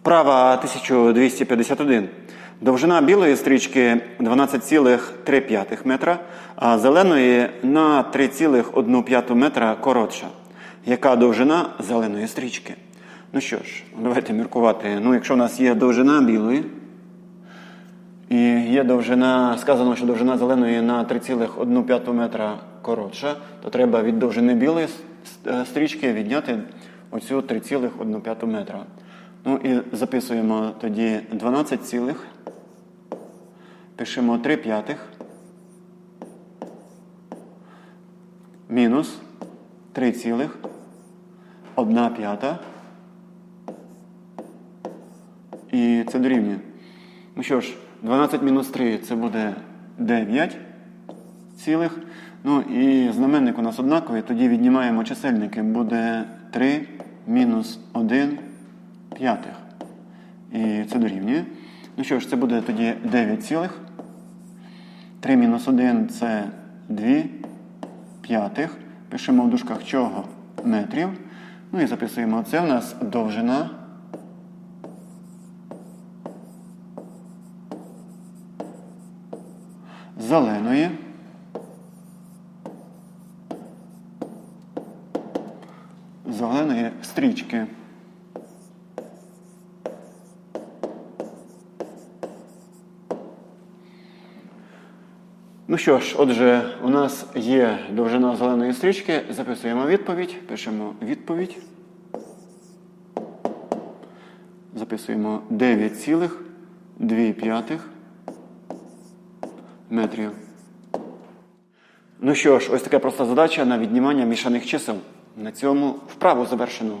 Вправа 1251. Довжина білої стрічки 12,3 метра, а зеленої на 3,1 метра коротша. Яка довжина зеленої стрічки? Ну що ж, давайте міркувати. Ну, якщо в нас є довжина білої, і є довжина, сказано, що довжина зеленої на 3,1 метра коротша, то треба від довжини білої с- стрічки відняти оцю 3,1 метра. Ну і записуємо тоді 12 цілих, пишемо 3 п'ятих, мінус 3 цілих, 1 п'ята, і це дорівнює. Ну що ж, 12 мінус 3 це буде 9 цілих. Ну і знаменник у нас однаковий, тоді віднімаємо чисельники. Буде 3 мінус 1 п'ятих. І це дорівнює. Ну що ж, це буде тоді 9 цілих. 3 мінус 1 це 2 п'ятих. Пишемо в дужках чого метрів. Ну і записуємо, це у нас довжина. зеленої. Зеленої стрічки. Ну що ж, отже, у нас є довжина зеленої стрічки. Записуємо відповідь. Пишемо відповідь. Записуємо 9,2 метрів. Ну що ж, ось така проста задача на віднімання мішаних чисел. На цьому вправу завершено.